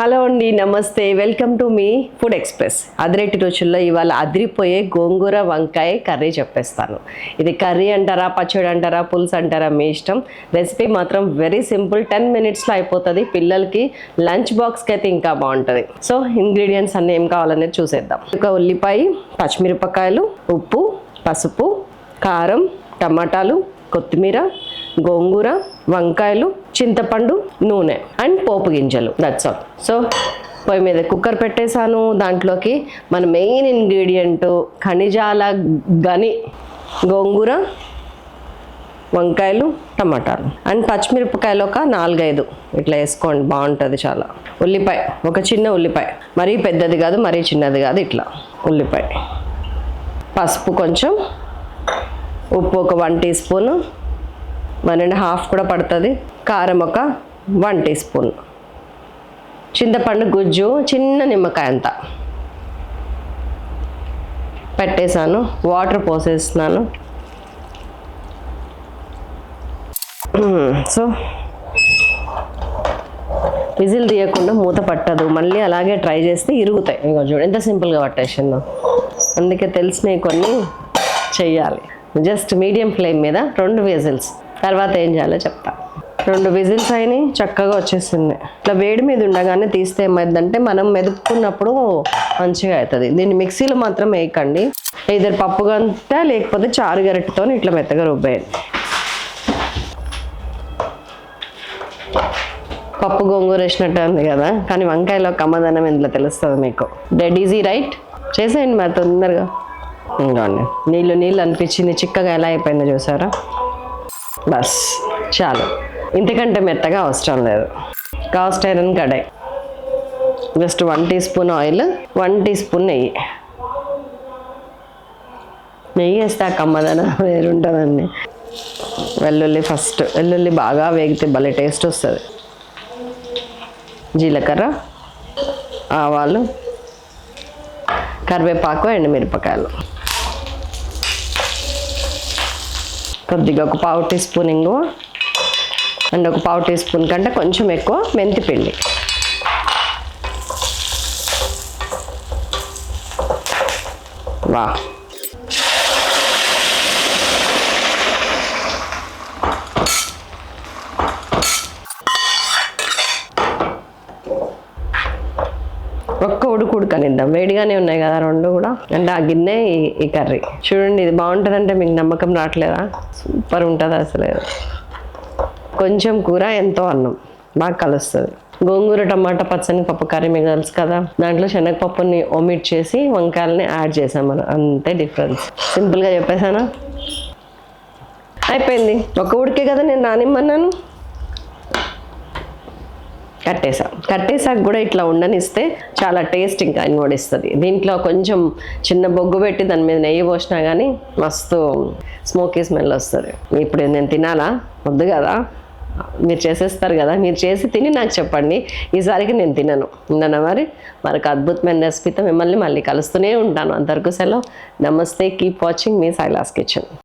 Hello అండి నమస్తే. Welcome to మీ ఫుడ్ ఎక్స్ప్రెస్. అదిరెట్టి రుచుల్లో ఇవాళ అదిరిపోయే గోంగూర వంకాయ కర్రీ చెప్పేస్తాను. ఇది కర్రీ అంటారా పచ్చడి అంటారా పులుసు అంటారా మీ ఇష్టం. రెసిపీ మాత్రం వెరీ సింపుల్. టెన్ మినిట్స్లో అయిపోతుంది. పిల్లలకి లంచ్ బాక్స్కి అయితే ఇంకా బాగుంటుంది. సో ఇంగ్రీడియంట్స్ అన్నీ ఏం కావాలనేది చూసేద్దాం. ఒక ఉల్లిపాయ పచ్చిమిరపకాయలు ఉప్పు పసుపు కారం టమాటాలు కొత్తిమీర గోంగూర వంకాయలు చింతపండు నూనె అండ్ పోపు గింజలు. దట్స్ ఆల్ సో పొయ్యి మీద కుక్కర్ పెట్టేశాను. దాంట్లోకి మన మెయిన్ ఇంగ్రీడియంట్ ఖనిజాల గని గోంగూర వంకాయలు టమాటాలు. అండ్ పచ్చిమిరపకాయలు ఒక నాలుగైదు. ఇట్లా వేసుకోండి బాగుంటుంది చాలా. ఉల్లిపాయ ఒక చిన్న ఉల్లిపాయ. మరీ పెద్దది కాదు మరీ చిన్నది కాదు ఇట్లా ఉల్లిపాయ. పసుపు కొంచెం ఉప్పు ఒక one teaspoon one and half కూడా పడుతుంది. కారం ఒక వన్ టీ స్పూన్. చింతపండు గుజ్జు చిన్న నిమ్మకాయ అంత. పెట్టేశాను. వాటర్ పోసేస్తున్నాను. సో విజిల్ తీయకుండా మూత పట్టదు. మళ్ళీ అలాగే ట్రై చేస్తే ఇరుగుతాయి. ఇంకో చూడు ఎంత సింపుల్గా పట్టేసిందో. అందుకే తెలిసినవి కొన్ని చెయ్యాలి. జస్ట్ మీడియం ఫ్లేమ్ మీద రెండు విజిల్స్. తర్వాత ఏం చేయాలో చెప్తా. రెండు విజిల్స్ అయినాయి చక్కగా వచ్చేసింది. ఇట్లా వేడి మీద ఉండగానే తీస్తే ఏమైందంటే మనం మెదుపుకున్నప్పుడు మంచిగా అవుతుంది. దీన్ని మిక్సీలో మాత్రం వేయకండి. ఇద్దరు పప్పు గంట లేకపోతే చారు గరిటెతో ఇట్లా మెత్తగా రుబ్బేయండి. పప్పు గోంగూర వేసినట్టు ఉంది కదా కానీ వంకాయలో కమ్మదనం ఇందులో తెలుస్తుంది మీకు. డెడ్ ఈజీ రైట్ చేసేయండి మరి తొందరగా. ఇంకోండి నీళ్ళు నీళ్ళు అనిపించింది చిక్కగా ఎలా అయిపోయిందో చూసారా? బస్. చాలు. ఇంతకంటే మెత్తగా అవసరం లేదు. కాస్ట్ ఐరన్ కడాయి just one teaspoon oil one teaspoon నెయ్యి. నెయ్యి వేస్తే ఆ కమ్మదనం వేరుంటుందండి. వెల్లుల్లి ఫస్ట్. వెల్లుల్లి బాగా వేగితే భలే టేస్ట్ వస్తుంది. జీలకర్ర ఆవాలు కరివేపాకు ఎండుమిరపకాయలు. కొద్దిగా ఒక పావు టీ స్పూన్ ఇంగు అండ్ ఒక పావు టీ స్పూన్ కంటే కొంచెం ఎక్కువ మెంతి పిండి. వా ఒక్క ఉడుకు ఉడకనిద్దాం వేడిగానే ఉన్నాయి కదా రెండు కూడా. అంటే ఆ గిన్నె ఈ- ఈ కర్రీ. చూడండి ఇది బాగుంటుందంటే మీకు నమ్మకం రావట్లేదా? సూపర్ ఉంటుంది అసలు. కొంచెం కూర ఎంతో అన్నం. బాగా కలుస్తుంది. గోంగూర టమాటా పచ్చని పప్పు కర్రీ మీకు తెలుసు కదా. దాంట్లో శనగపప్పుని ఒమిట్ చేసి వంకాయలని యాడ్ చేసాం మనం. అంతే డిఫరెన్స్ సింపుల్గా చెప్పేసానా అయిపోయింది. ఒక ఉడికే కదా నేను నానిమ్మన్నాను కట్టేసా. కట్టేసాక కూడా ఇట్లా ఉండనిస్తే చాలా టేస్ట్ ఇంకా ఇంకోడిస్తుంది దీంట్లో కొంచెం చిన్న బొగ్గు పెట్టి దాని మీద నెయ్యి పోసినా కానీ మస్తు స్మోకీ స్మెల్ వస్తుంది. ఇప్పుడు నేను తినాలా? వద్దు కదా? మీరు చేసేస్తారు కదా? మీరు చేసి తిని నాకు చెప్పండి. ఈసారికి నేను తినను. ఉండనా మరి? మరొక అద్భుతమైన రెసిపీతో మిమ్మల్ని మళ్ళీ కలుస్తూనే ఉంటాను. అంతవరకు సెలవు. నమస్తే. కీప్ వాచింగ్ మీ సైలాస్ కిచెన్.